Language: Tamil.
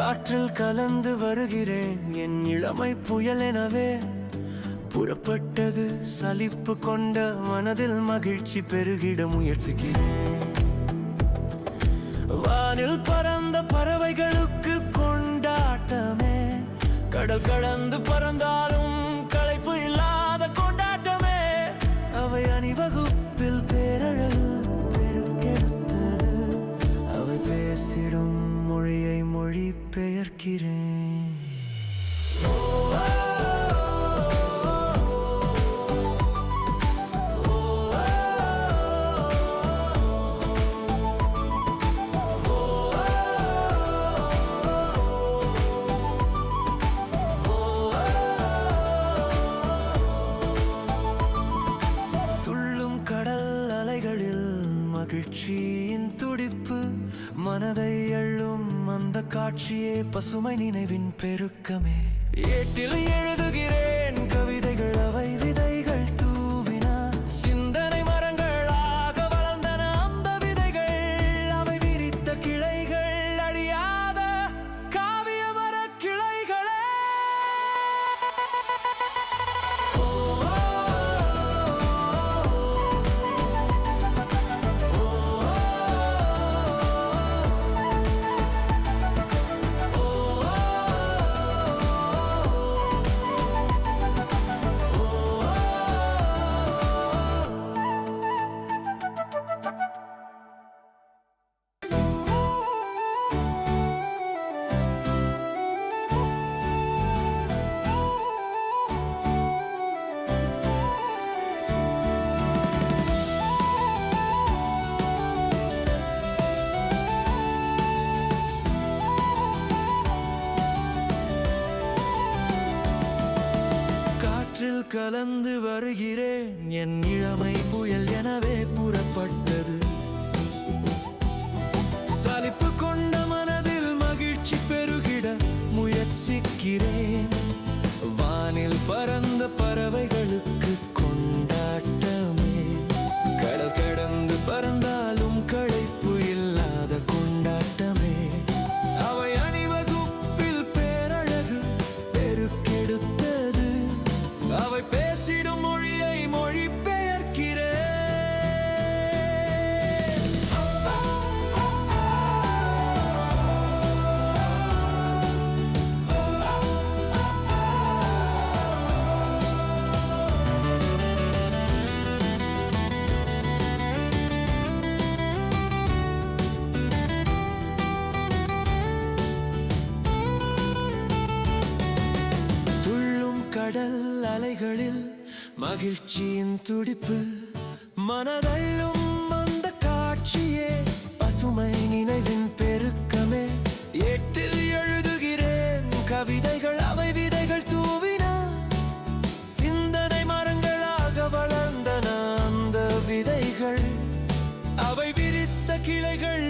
காற்றில் கலந்து வருகிறேன். என் இளமை புயல் எனவே புறப்பட்டது சலிப்பு கொண்ட மனதில் மகிழ்ச்சி பெருகிட முயற்சிக்கிறேன். வானில் பறந்த பறவைகளுக்கு கொண்டாட்டமே. கடல் கடந்து பறந்தாலும் kirin மகிழ்ச்சியின் துடிப்பு மனதை அள்ளும் அந்த காட்சியே பசுமை நினைவின் பெருக்கமே. ஏட்டில் எழுதுகிற காற்றில் கலந்து வருகிறேன். என் இளமை புயல் எனவே புறப்பட்டது. கடல் அலைகளில் மகிழ்ச்சியின் துடிப்பு மனதள்ளும் அந்த காட்சியே பசுமை நினைவின் பெருக்கமே. எட்டில் எழுதுகிறேன் கவிதைகள் அவை விதைகள் தூவின சிந்தனை மரங்களாக வளர்ந்தன அந்த விதைகள். அவை விரித்த கிளைகள்